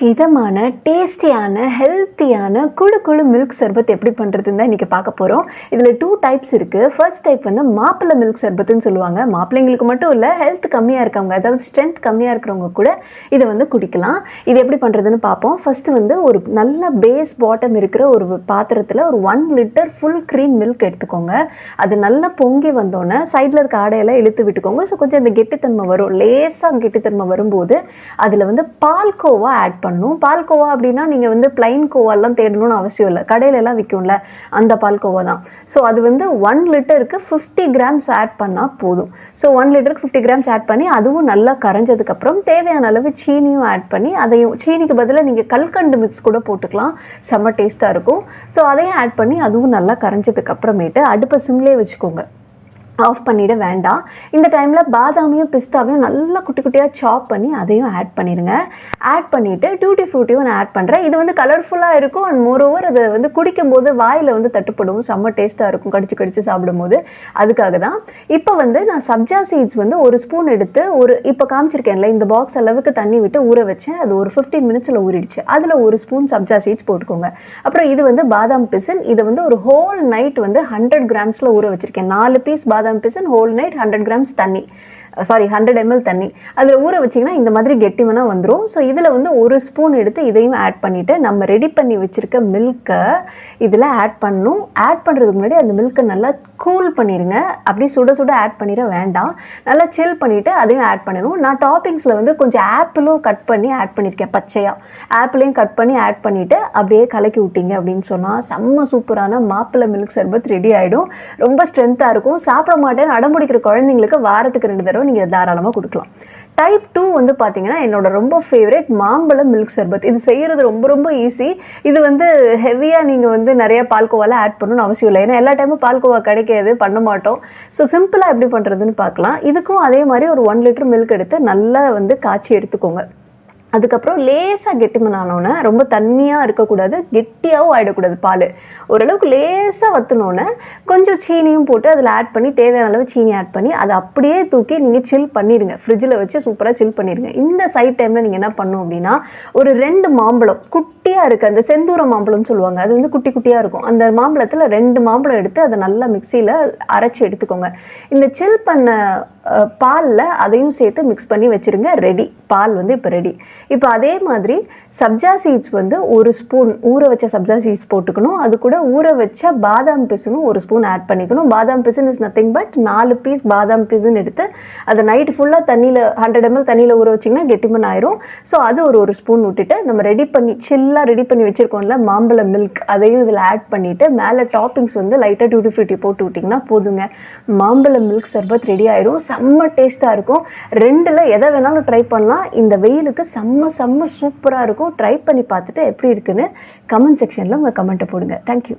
உங்களுக்கு இதமான டேஸ்டியான ஹெல்த்தியான குழு குழு மில்க் சர்பத் எப்படி பண்ணுறதுன்னு தான் இன்றைக்கி பார்க்க போகிறோம் இதில் டூ டைப்ஸ் இருக்குது ஃபர்ஸ்ட் டைப் வந்து மாப்பிள்ளை மில்க் சர்பத்துன்னு சொல்லுவாங்க. மாப்பிள்ளைங்களுக்கு மட்டும் இல்லை ஹெல்த் கம்மியாக இருக்கவங்க அதாவது ஸ்ட்ரென்த் கம்மியாக இருக்கிறவங்க கூட இதை வந்து குடிக்கலாம். இது எப்படி பண்ணுறதுன்னு பார்ப்போம். ஃபஸ்ட்டு வந்து ஒரு நல்ல பேஸ் பாட்டம் இருக்கிற ஒரு பாத்திரத்தில் ஒரு one litre full cream milk எடுத்துக்கோங்க. அது நல்லா பொங்கி வந்தோடனே சைடில் இருக்க ஆடையெல்லாம் இழுத்து விட்டுக்கோங்க. ஸோ கொஞ்சம் அந்த கெட்டித்தன்மை வரும். லேசாக கெட்டித்தன்மை வரும்போது அதில் வந்து பால்கோவா ஆட் பண்ணணும் பால்கோவா அப்படின்னா நீங்கள் வந்து பிளைன் கோவாலாம் தேடணும்னு அவசியம் இல்லை. கடையிலலாம் விற்கும்ல அந்த பால்கோவா தான். ஸோ அது வந்து ஒன் லிட்டருக்கு ஃபிஃப்டி கிராம்ஸ் ஆட் பண்ணால் போதும். ஸோ ஒன் லிட்டருக்கு ஃபிஃப்டி கிராம்ஸ் ஆட் பண்ணி அதுவும் நல்லா கரைஞ்சதுக்கப்புறம் தேவையான அளவு சீனியும் ஆட் பண்ணி அதையும் சீனிக்கு பதிலாக நீங்கள் கல்கண்டு மிக்ஸ் கூட போட்டுக்கலாம். செம்ம டேஸ்ட்டாக இருக்கும். ஸோ அதையும் ஆட் பண்ணி அதுவும் நல்லா கரைஞ்சதுக்கு அப்புறமேட்டு அடுப்பை சிம்லேயே வச்சுக்கோங்க. ஆஃப் பண்ணிட வேண்டாம். இந்த டைமில் பாதாமையும் பிஸ்தாவையும் நல்லா குட்டி குட்டியாக சாப் பண்ணி அதையும் ஆட் பண்ணிடுங்க ஆட் பண்ணிவிட்டு டியூட்டி ஃப்ரூட்டியும் நான் ஆட் பண்ணுறேன் இது வந்து கலர்ஃபுல்லாக இருக்கும். அண்ட் மோரோவர் அதை வந்து குடிக்கும்போது வாயில் வந்து தட்டுப்படும். செம்ம டேஸ்ட்டாக இருக்கும். கடிச்சு கடிச்சு சாப்பிடும்போது. அதுக்காக தான். இப்போ வந்து நான் சப்ஜா சீட்ஸ் வந்து ஒரு ஸ்பூன் எடுத்து ஒரு இப்போ காமிச்சிருக்கேன்ல இந்த பாக்ஸ் அளவுக்கு தண்ணி விட்டு ஊற வச்சேன். அது ஒரு ஃபிஃப்டீன் மினிட்ஸில் ஊறிடுச்சு. அதில் ஒரு ஸ்பூன் சப்ஜா சீட்ஸ் போட்டுக்கோங்க. அப்புறம் இது வந்து பாதாம் பிசின். இதை வந்து ஒரு ஹோல் நைட் வந்து ஹண்ட்ரட் கிராம்ஸில் ஊற வச்சிருக்கேன். நாலு பீஸ் பாதாம் பிசின் ஹோல் நைட் ஹண்ட்ரட் கிராம்ஸ் தண்ணி சாரி ஹண்ட்ரட் எம்எல் தண்ணி. அதில் ஊற வச்சிங்கன்னா இந்த மாதிரி கெட்டிமனாக வந்துடும் ஸோ இதில் வந்து ஒரு ஸ்பூன் எடுத்து இதையும் ஆட் பண்ணிவிட்டு நம்ம ரெடி பண்ணி வச்சுருக்க மில்க்கை இதில் ஆட் பண்ணணும். ஆட் பண்ணுறதுக்கு முன்னாடி அந்த மில்க்கை நல்லா கூல் பண்ணிடுங்க அப்படியே சுட சுட ஆட் பண்ணிட வேண்டாம். நல்லா சில் பண்ணிவிட்டு அதையும் ஆட் பண்ணணும். நான் டாப்பிங்ஸில் வந்து கொஞ்சம் ஆப்பிளும் கட் பண்ணி ஆட் பண்ணியிருக்கேன் பச்சையாக ஆப்பிளையும் கட் பண்ணி ஆட் பண்ணிவிட்டு அப்படியே கலக்கி விட்டீங்க அப்படின்னு சொன்னால் செம்ம சூப்பரான மாப்பிள்ளை மில்க் சர்பத் ரெடி ஆகிடும் ரொம்ப ஸ்ட்ரென்த்தாக இருக்கும். சாப்பிட மாட்டேன் அடம்பிடிக்கிற குழந்தைங்களுக்கு வாரத்துக்கு ரெண்டு தடவை நீங்கள் தாராளமாக கொடுக்கலாம். டைப் டூ வந்து பார்த்தீங்கன்னா என்னோட ரொம்ப ஃபேவரட் மாம்பழம் மில்க் சர்பத் இது செய்கிறது ரொம்ப ரொம்ப ஈஸி இது வந்து ஹெவியாக நீங்கள் வந்து நிறைய பால்கோவாலாம் ஆட் பண்ணணும்னு அவசியம் இல்லை. ஏன்னா எல்லா டைமும் பால்கோவா கிடைக்காது பண்ண மாட்டோம். ஸோ சிம்பிளாக எப்படி பண்ணுறதுன்னு பார்க்கலாம் இதுக்கும் அதே மாதிரி ஒரு ஒன் லிட்டர் மில்க் எடுத்து நல்லா வந்து காய்ச்சி எடுத்துக்கோங்க. அதுக்கப்புறம் லேசாக கெட்டிமனானோடனே ரொம்ப தண்ணியாக இருக்கக்கூடாது கெட்டியாகவும் ஆகிடக்கூடாது பால். ஓரளவுக்கு லேசாக வற்றினோன்னே கொஞ்சம் சீனியும் போட்டு அதில் ஆட் பண்ணி தேவையான அளவு சீனி ஆட் பண்ணி அதை அப்படியே தூக்கி நீங்கள் சில் பண்ணிடுங்க ஃப்ரிட்ஜில் வச்சு சூப்பராக சில் பண்ணிடுங்க இந்த சைட் டைமில் நீங்கள் என்ன பண்ணும் அப்படின்னா ஒரு ரெண்டு மாம்பழம் குட்டியாக இருக்குது அந்த செந்தூர மாம்பழம்னு சொல்லுவாங்க அது வந்து குட்டி குட்டியாக இருக்கும். அந்த மாம்பழத்தில் ரெண்டு மாம்பழம் எடுத்து அதை நல்லா மிக்சியில் அரைச்சி எடுத்துக்கோங்க. இந்த சில் பண்ண பாலில் அதையும் சேர்த்து மிக்ஸ் பண்ணி வச்சுருங்க ரெடி பால் வந்து இப்போ ரெடி இப்போ அதே மாதிரி சப்ஜா சீட்ஸ் வந்து ஒரு ஸ்பூன் ஊற வச்ச சப்ஜா சீட்ஸ் போட்டுக்கணும். அது கூட ஊற வச்ச பாதாம் பிசுனும் ஒரு ஸ்பூன் ஆட் பண்ணிக்கணும். பாதாம் பிசுன் இஸ் நத்திங் பட் நாலு பீஸ் பாதாம் பிசுன்னு எடுத்து அதை நைட் ஃபுல்லாக தண்ணியில் ஹண்ட்ரட் எம்எல் தண்ணியில் ஊற வச்சிங்கன்னா கெட்டிமன் ஆயிரும். ஸோ அது ஒரு ஒரு ஸ்பூன் விட்டுட்டு நம்ம ரெடி பண்ணி சில்லாக ரெடி பண்ணி வச்சுருக்கோம்ல மாம்பழ மில்க் அதையும் இதில் ஆட் பண்ணிவிட்டு மேலே டாப்பிங்ஸ் வந்து லைட்டாக டியூட்டி ஃப்ரூட்டி போட்டு விட்டிங்கன்னா போதுங்க. மாம்பழ மில்க் சர்பத் ரெடி ஆயிரும். செம்ம டேஸ்ட்டாக இருக்கும். ரெண்டில் எதை வேணாலும் ட்ரை பண்ணலாம். இந்த வெயிலுக்கு செம்ம செம்ம சூப்பராக இருக்கும். ட்ரை பண்ணி பார்த்துட்டு எப்படி இருக்குன்னு கமெண்ட் செக்ஷனில் உங்கள் கமெண்ட்டை போடுங்க. தேங்க்யூ